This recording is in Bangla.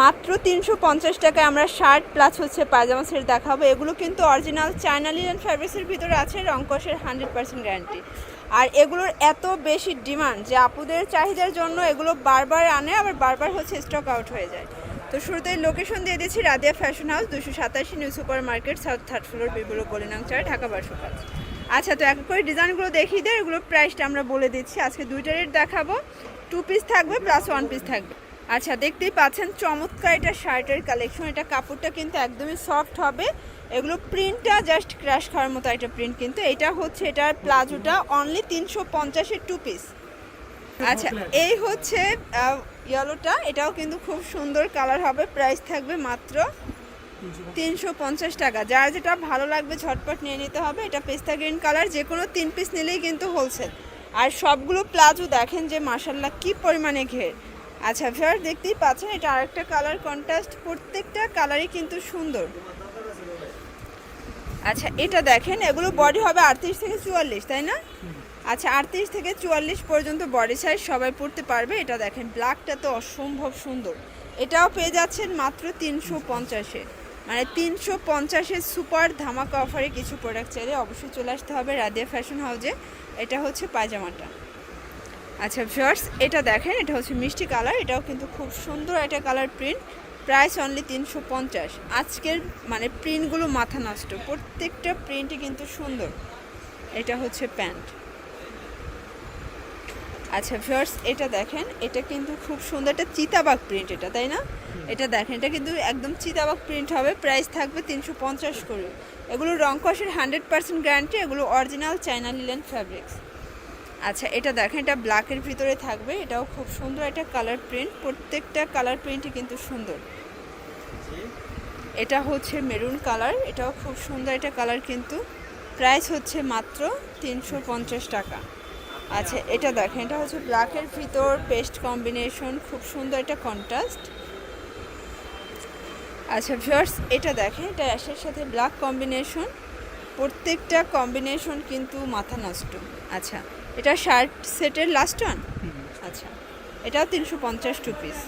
মাত্র তিনশো পঞ্চাশ টাকায় আমরা শার্ট প্লাস হচ্ছে পায়জামা সেট দেখাবো। এগুলো কিন্তু অরিজিনাল চায়না লিলেন ফ্যাব্রিক্সের ভিতরে আছে রংকসের হান্ড্রেড পার্সেন্ট গ্যারান্টি আর এগুলোর এত বেশি ডিমান্ড যে আপুদের চাহিদার জন্য এগুলো বারবার আনে, আবার বারবার হচ্ছে স্টক আউট হয়ে যায়। তো শুরুতেই লোকেশন দিয়ে দিচ্ছি রাদিয়া ফ্যাশন হাউস দুশো সাতাশি new super market south third floor বিবুলো কলিনাং চার, ঢাকা বারশো পাঁচ আচ্ছা তো এক করে ডিজাইনগুলো দেখিয়ে দেয় এগুলোর প্রাইসটা আমরা বলে দিচ্ছি। আজকে দুইটা রেট দেখাবো। টু পিস থাকবে প্লাস ওয়ান পিস থাকবে। আচ্ছা দেখতেই পাচ্ছেন চমৎকার এটা শার্টের কালেকশন এটা কাপড়টা কিন্তু একদমই সফট হবে। এগুলো প্রিন্টটা জাস্ট ক্র্যাশ খাওয়ার মতো একটা প্রিন্ট কিন্তু। এটা হচ্ছে এটার প্লাজোটা অনলি তিনশো পঞ্চাশের টু পিস আচ্ছা এই হচ্ছে ইয়েলোটা এটাও কিন্তু খুব সুন্দর কালার হবে প্রাইস থাকবে মাত্র তিনশো পঞ্চাশ টাকা। যার যেটা ভালো লাগবে ঝটপট নিয়ে নিতে হবে। এটা পেস্তা গ্রিন কালার যে কোনো তিন পিস নিলেই কিন্তু হোলসেল আর সবগুলো প্লাজো দেখেন যে মাসাল্লাহ কি পরিমাণে ঘের। আচ্ছা ফেয়ার দেখতেই পাচ্ছেন, এটা আরেকটা কালার কন্ট্রাস্ট প্রত্যেকটা কালারই কিন্তু সুন্দর। আচ্ছা এটা দেখেন, এগুলো বডি হবে আটত্রিশ থেকে চুয়াল্লিশ, তাই না? আচ্ছা আটত্রিশ থেকে চুয়াল্লিশ পর্যন্ত বডি সাইজ সবাই পড়তে পারবে। এটা দেখেন ব্ল্যাকটা তো অসম্ভব সুন্দর। এটাও পেয়ে যাচ্ছেন মাত্র তিনশো পঞ্চাশে। মানে তিনশো পঞ্চাশের সুপার ধামাকা অফারে কিছু প্রোডাক্ট চাইলে অবশ্যই চলে আসতে হবে রাদিয়া ফ্যাশন হাউজে এটা হচ্ছে পায়জামাটা। আচ্ছা ভিউয়ার্স এটা দেখেন এটা হচ্ছে মিষ্টি কালার এটাও কিন্তু খুব সুন্দর একটা কালার প্রিন্ট। প্রাইস অনলি তিনশো পঞ্চাশ। আজকের মানে প্রিন্টগুলো মাথা নষ্ট প্রত্যেকটা প্রিন্টই কিন্তু সুন্দর। এটা হচ্ছে প্যান্ট। আচ্ছা ভিউয়ার্স এটা দেখেন এটা কিন্তু খুব সুন্দর একটা চিতাবাগ প্রিন্ট এটা তাই না? এটা দেখেন এটা কিন্তু একদম চিতাবাগ প্রিন্ট হবে প্রাইস থাকবে তিনশো পঞ্চাশ করে। এগুলো রং কষের হান্ড্রেড পার্সেন্ট গ্যারান্টি এগুলো অরিজিনাল চাইনা লিলেন ফ্যাব্রিক্স। আচ্ছা এটা দেখেন, এটা ব্ল্যাকের ভিতরে থাকবে। এটাও খুব সুন্দর একটা কালার প্রিন্ট প্রত্যেকটা কালার প্রিন্টই কিন্তু সুন্দর। এটা হচ্ছে মেরুন কালার এটাও খুব সুন্দর একটা কালার কিন্তু। প্রাইস হচ্ছে মাত্র তিনশো পঞ্চাশ টাকা। আচ্ছা এটা দেখেন, এটা হচ্ছে ব্ল্যাকের ভিতর পেস্ট কম্বিনেশন খুব সুন্দর একটা কন্ট্রাস্ট আচ্ছা ভিউয়ার্স এটা দেখেন, এটা অ্যাশের সাথে ব্ল্যাক কম্বিনেশন প্রত্যেকটা কম্বিনেশন কিন্তু মাথা নষ্ট। আচ্ছা এটা শার্ট সেটের লাস্ট ওয়ান আচ্ছা। এটাও তিনশো পঞ্চাশ টু পিস